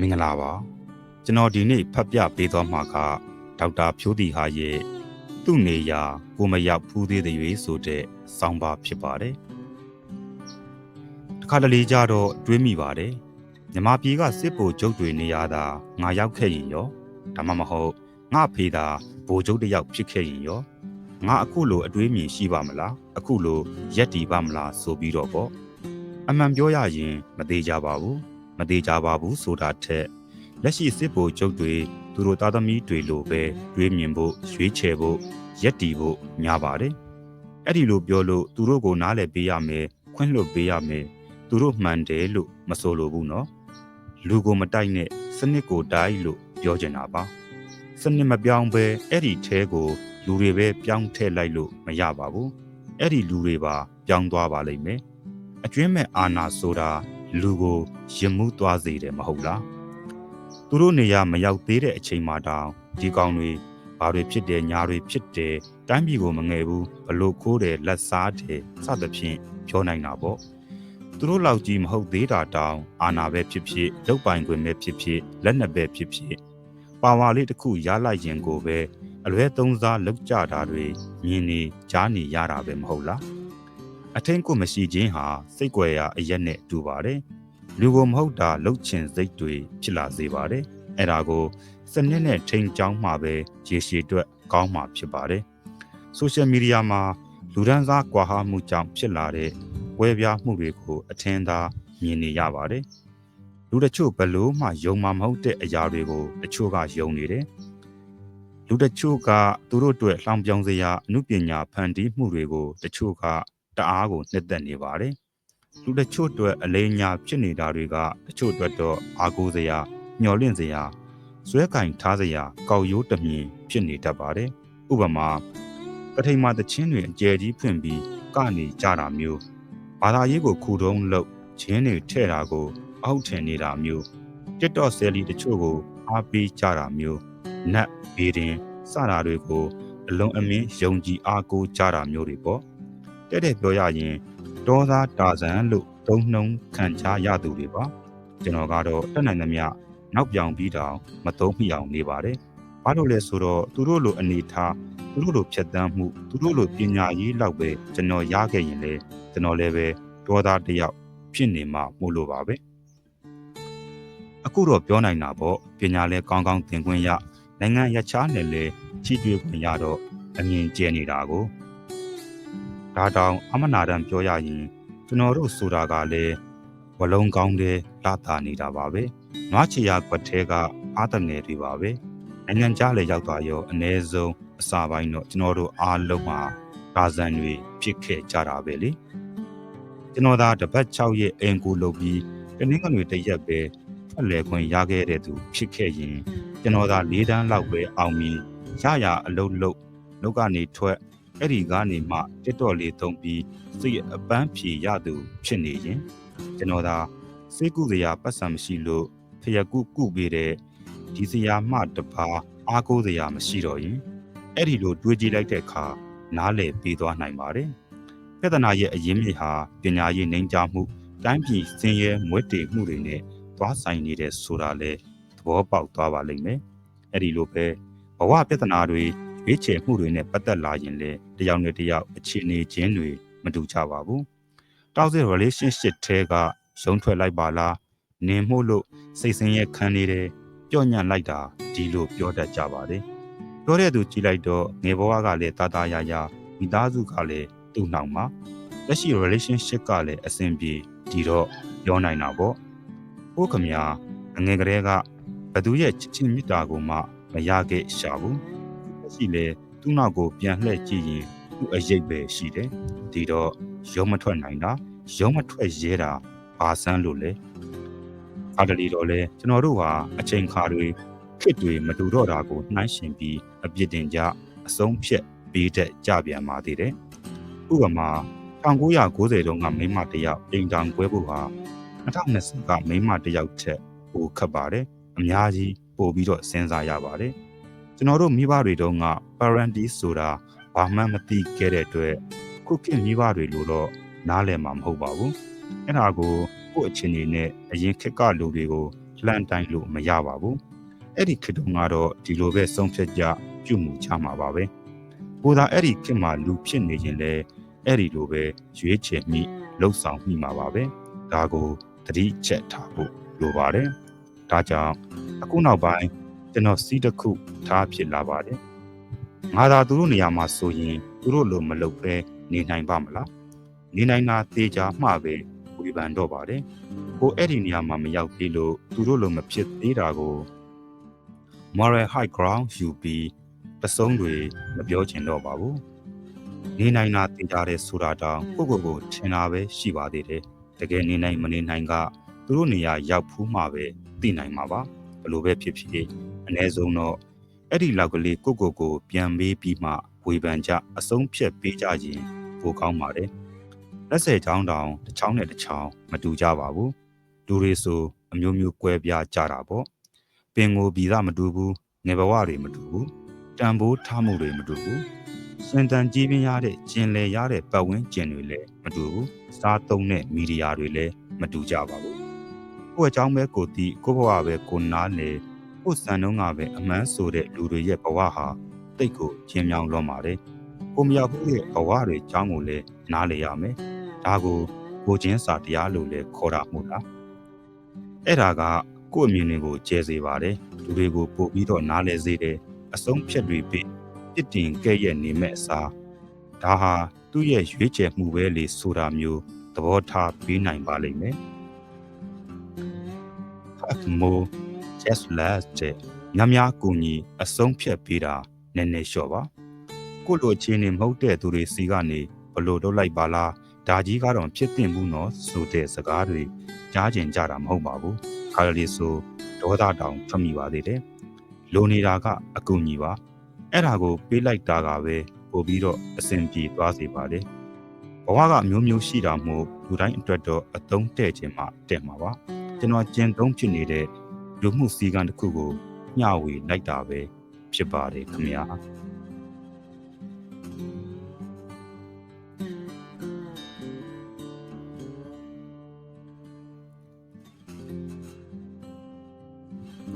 မင်္ဂလာပါကျွန်တော်ဒီနေ့ဖတ်ပြပေးသွားမှာကဒေါက်တာဖြိုးတီဟာရဲ့သူ့နေရာကိုမရောက်ဖူးသေးတဲ့ရွေးဆိုတဲ့ဆောင်းပါဖြစ်ပါတယ်တခါတလေကြတော့တွေးမိပါတယ်မြမပြည်ကစစ်ဗိုလ်ချုပ်တွေနေရတာငါရောက်ခဲ့ရင်ရောဒါမှမဟုတ်ငါဖေးတာဗိုလ်ချုပ်တစ်ယောက်ဖြစ်ခဲ့ရင်ရောငါအခုလိုအတွေးမြင်ရှိပါမလားအခုလိုရက်တီပါမလားဆိုပြီးတော့ပေါ့အမှန်ပြောရရင်မသေးကြပါဘူး မသေးကြပါဘူးဆိုတာထက်လက်ရှိစစ်ဗိုလ်ချုပ်တွေသူတို့သားသမီးတွေလိုပဲတွေးမြင်ဖို့ရွေးချယ်ဖို့ရက်တီဖို့များပါတယ်အဲ့ဒီလိုပြောလို့သူတို့ကိုနားလည်ပေးရမယ်ခွင့်လွှတ်ပေးရမယ်သူတို့မှန်တယ်လို့မဆိုလိုဘူးနော်လူကိုမတိုက်နဲ့စနစ်ကိုတိုက်လို့ပြောချင်တာပါစနစ်မပြောင်းပဲအဲ့ဒီထဲကိုလူတွေပဲပြောင်းထည့်လိုက်လို့မရပါဘူးအဲ့ဒီလူတွေပါပြောင်းသွားပါလိမ့်မယ်အကျွင်းမဲ့အာနာဆိုတာ လူကိုရင်မှုသွားစေတယ်မဟုတ်လားသူတို့နေရာမရောက်သေးတဲ့အချိန်မှတောင်ဒီကောင်တွေဘာတွေဖြစ်တယ်ညာတွေဖြစ်တယ်တိုင်းပြည်ကိုမငယ်ဘူးဘလို့ခိုးတယ်လက်စားတယ်စသဖြင့်ပြောနိုင်တာပေါ့သူတို့လောက်ကြီးမဟုတ်သေးတာတောင်အာနာပဲဖြစ်ဖြစ်လုတ်ပိုင်ခွင့်ပဲဖြစ်ဖြစ်လက်နက်ပဲဖြစ်ဖြစ်ပါဝါလေးတစ်ခုရလိုက်ရင်ကိုပဲအလွဲသုံးစားလောက်ကြတာတွေမြင်နေကြားနေရတာပဲမဟုတ်လား အထင်းကိုမရှိခြင်းဟာစိတ်ကြွယ်ရာအရက်နဲ့တူပါတယ်လူကိုမဟုတ်တာလှုပ်ချင်စိတ်တွေဖြစ်လာစေပါတယ်အဲ့ဒါကိုစနစ်နဲ့ထိန်ချောင်းမှာပဲရေရှည်အတွက်ကောင်းမှာဖြစ်ပါတယ်ဆိုရှယ်မီဒီယာမှာလူဒန်းစားကွာဟမှုကြောင့်ဖြစ်လာတဲ့ဝဲပြားမှုတွေကိုအထင်သာမြင်နေရပါတယ်လူတချို့ဘလို့မှယုံမှာမဟုတ်တဲ့အရာတွေကိုတချို့ကယုံနေတယ်လူတချို့ကသူတို့အတွက်လှောင်ပြောင်စရာအမှုပညာဖန်တီးမှုတွေကိုတချို့က တအားကိုနှစ်သက်နေပါတယ်လူတချို့အတွက်အလေးညာဖြစ်နေတာတွေကတချို့အတွက်တော့အာကိုစရာမျော်လင့်စရာဇွဲကင်ထားစရာကောက်ရိုးတမြင်ဖြစ်နေတတ်ပါတယ်ဥပမာကထိန်မာတချင်းတွေအကျယ်ကြီးဖွင့်ပြီးကနေကြတာမျိုးဘာသာရေးကိုခုတုံးလို့ချင်းတွေထဲ့တာကို အောက်ထင်နေတာမျိုး TikTok ဆယ်လီတချို့ကိုအားပေးကြတာမျိုးနတ်ဗီဒင်စတာတွေကိုအလုံးအမင်းယုံကြည်အားကိုးကြတာမျိုးတွေပေါ့ တဲ့တဲ့ပြောရရင်ဒေါသတာဇန်လို့သုံးနှုံခံချရသူတွေပါကျွန်တော်ကတော့တက်နိုင်သမျှနောက်ပြောင်ပြီးတောင်မသုံးမိအောင်နေပါတယ်ဘာလို့လဲဆိုတော့သူတို့လိုအနေထားသူတို့လိုဖြတ်တန်းမှုသူတို့လိုပညာရေးလောက်ပဲကျွန်တော်ရခဲ့ရင်လေကျွန်တော်လည်းပဲဒေါသတယောက်ဖြစ်နေမှမို့လို့ပါပဲအခုတော့ပြောနိုင်တာပေါ့ပညာလဲကောင်းကောင်းသင်ခွင့်ရနိုင်ငံရခြားနယ်လဲချီးတွေ့ခွင့်ရတော့အမြင်ကျဲနေတာကို ဒါတောင်အမနာတန်ပြောရရင်ကျွန်တော်တို့ဆိုတာကလည်းဝလုံးကောင်းတဲ့လာတာနေတာပါပဲနွားချီယာကွက်ထဲကအားတငယ်တွေပါပဲနိုင်ငံခြားလည်းရောက်သွားရောအ ਨੇ ဆုံးအစာပိုင်းတော့ကျွန်တော်တို့အားလုံးမှာကာဇန်တွေဖြစ်ခဲ့ကြတာပဲလေကျွန်တော်သာတပတ်6ရက်အင်ကူလုပ်ပြီးတနင်္ဂနွေတရက်ပဲဖက်လေခွင့်ရခဲ့တဲ့သူဖြစ်ခဲ့ရင်ကျွန်တော်သာ၄တန်းလောက်ပဲအောင်ပြီးရရအလုံးလုံးလောက်ကနေထွက် အဲ့ဒီကနေမှတစ်တော်လေးသုံးပြီးစိတ်အပန်းဖြေရသူဖြစ်နေရင်ကျွန်တော်သာစိတ်ကုစရာပတ်စံမရှိလို့ဖျက်ကုကုပေးတဲ့ဒီစရာမှတပါအားကိုးစရာမရှိတော့ရင်အဲ့ဒီလိုတွေးကြည့်လိုက်တဲ့အခါနားလည်ပေးသွားနိုင်ပါတယ်ပြဿနာရဲ့အရင်းမြစ်ဟာပညာရေးနှိမ်ချမှုတိုင်းပြည်စင်ရဲမွဲတေမှုတွေနဲ့သွားဆိုင်နေတဲ့ဆိုတာလဲသဘောပေါက်သွားပါလိမ့်မယ်အဲ့ဒီလိုပဲဘဝပြဿနာတွေ ရွေးချယ်မှုတွေနဲ့ပတ်သက်လာရင်လေတယောက်နဲ့တယောက်အခြေအနေချင်းတွေမတူကြပါဘူးတောက်စစ် relationship ထဲကရုံထွက်လိုက်ပါလားနင်မှုလို့စိတ်ဆင်းရဲခံနေတယ်ကြော့ညံ့လိုက်တာဒီလိုပြောတတ်ကြပါတယ်ပြောတဲ့သူကြည့်လိုက်တော့ငယ်ဘဝကလည်းတာတာယာယာမိသားစုကလည်းသူ့နှောင်မှာလက်ရှိ relationship ကလည်းအဆင်ပြေဒီတော့ပြောနိုင်တာပေါ့ဟုတ်ခမညာငယ်ကလေးကဘသူရဲ့ချစ်ချင်းမေတ္တာကိုမှမရခဲ့ရှာဘူး ရှိလေသူ့နောက်ကိုပြန်လှည့်ကြည့်ရင်သူ့အရေးပဲရှိတယ်ဒီတော့ရုံမထွက်နိုင်တာရုံမထွက်ရဲတာဘာဆန်းလို့လဲအားတလီတော့လဲကျွန်တော်တို့ဟာအချိန်ခါတွေခစ်တွေမတူတော့တာကိုနှိုင်းရှင်ပြီးအပြစ်တင်ကြအဆုံးဖြတ်ပေးတဲ့ကြပြန်ပါသေးတယ်ဥပမာ1990တုန်းကမိမတယောက်အိမ်တောင်ကွဲဖို့ဟာ2020ကမိမတယောက်ထက်ပိုခက်ပါတယ်အများကြီးပို့ပြီးတော့စဉ်းစားရပါတယ် ကျွန်တော်တို့မိဘတွေတုန်းက parenting ဆိုတာဘာမှမသိခဲ့တဲ့အတွက်ခုခေတ်မိဘတွေလို့တော့နားလည်မှာမဟုတ်ပါဘူးအဲ့ဒါကိုကိုယ့်အချင်းနေနဲ့အရင်ခေတ်ကလူတွေကိုလှန်တိုင်းလို့မရပါဘူးအဲ့ဒီခေတ်တုန်းကတော့ဒီလိုပဲဆုံးဖြတ်ကြပြုမှုချမှာပါပဲကိုသာအဲ့ဒီခေတ်မှာလူဖြစ်နေခြင်းလဲအဲ့ဒီလိုပဲရွေးချယ်မိလှုပ်ဆောင်မိမှာပါပဲဒါကိုသတိချက်ထားဖို့လိုပါတယ်ဒါကြောင့်အခုနောက်ပိုင်း ကျွန်တော်စီးတစ်ခုထားဖြစ်လာပါတယ်ငါသာသူတို့နေရာမှာဆိုရင်သူတို့လိုမလုပ်ပဲနေနိုင်ပါမလားနေနိုင်တာသေချာမှပဲဝေဖန်တော့ပါတယ်ကိုအဲ့ဒီနေရာမှာမရောက်သေးလို့သူတို့လိုမဖြစ်သေးတာကို moral high ground ယူပြီးပစုံးတွေမပြောချင်တော့ပါဘူးနေနိုင်တာသိကြတဲ့ဆိုတာတောင်ကိုကိုကိုထင်တာပဲရှိပါသေးတယ်တကယ်နေနိုင်မနေနိုင်ကသူတို့နေရာရောက်ဖူးမှပဲသိနိုင်မှာပါဘလို့ပဲဖြစ်ဖြစ် အ ਨੇ ဆုံးတော့အဲ့ဒီလောက်ကလေးကိုကိုကိုပြန်ပေးပြီးမှဝေဖန်ကြအဆုံးဖြတ်ပေးကြရင်ပိုကောင်းပါတယ်လက်ဆယ်ချောင်းတောင်တစ်ချောင်းနဲ့တစ်ချောင်းမတူကြပါဘူးလူတွေဆိုအမျိုးမျိုးကွဲပြားကြတာပေါ့ပင်ကိုပြည်သားမတူဘူးငယ်ဘဝတွေမတူဘူးတန်ဖိုးထားမှုတွေမတူဘူးစင်တန်ကြီးပြင်းရတဲ့ကျင်လည်ရတဲ့ပတ်ဝန်းကျင်တွေလည်းမတူဘူးစားသုံးတဲ့မီဒီယာတွေလည်းမတူကြပါဘူးကိုယ့်အကြောင်းပဲကိုတီးကိုယ့်ဘဝပဲကိုနားလေ ကိုယ်စံနှုန်းကပဲအမှန်ဆိုတဲ့လူတွေရဲ့ဘဝဟာတိတ်ကိုကျင်းမြောင်းလွန်ပါတယ်ကိုမရောက်ဘူးရဲ့ဘဝတွေအကြောင်းကိုလည်းနားလေရမယ်ဒါကိုကိုချင်းစာတရားလို့လည်းခေါ်တာမို့လားအဲ့ဒါကကိုယ့်အမြင်တွေကိုကျဲစေပါတယ်လူတွေကိုပို့ပြီးတော့နားလဲစေတယ်အဆုံးဖြတ်တွေပြီးပြစ်တင်ကဲ့ရဲ့နေမဲ့အစားဒါဟာသူ့ရဲ့ရွေးချယ်မှုပဲလေဆိုတာမျိုးသဘောထားပေးနိုင်ပါလိမ့်မယ် Have more just less တဲ့ညများကူညီအဆုံးဖြတ်ပေးတာနည်းနည်းလျှော့ပါကိုလိုချင်းနေမဟုတ်တဲ့သူတွေစီကနေဘလို့တော့လိုက်ပါလားဒါကြီးကတော့ဖြစ်တင်ဘူးနော်ဆိုတဲ့စကားတွေကြားကျင်ကြတာမဟုတ်ပါဘူးခါရလေးဆိုဒေါသတောင်ထွက်မိပါသေးတယ်လိုနေတာကအကူညီပါအဲ့ဒါကိုပေးလိုက်တာကပဲပို့ပြီးတော့အဆင်ပြေသွားစေပါလေဘဝကအမျိုးမျိုးရှိတာမို့လူတိုင်းအတွက်တော့အသုံးတဲ့ခြင်းမှတဲ့မှာပါကျွန်တော်ကျင်သုံးဖြစ်နေတဲ့ လူမှုစည်းကမ်းတစ်ခုကိုမျှဝေလိုက်တာပဲဖြစ်ပါတယ်ခင်ဗျာ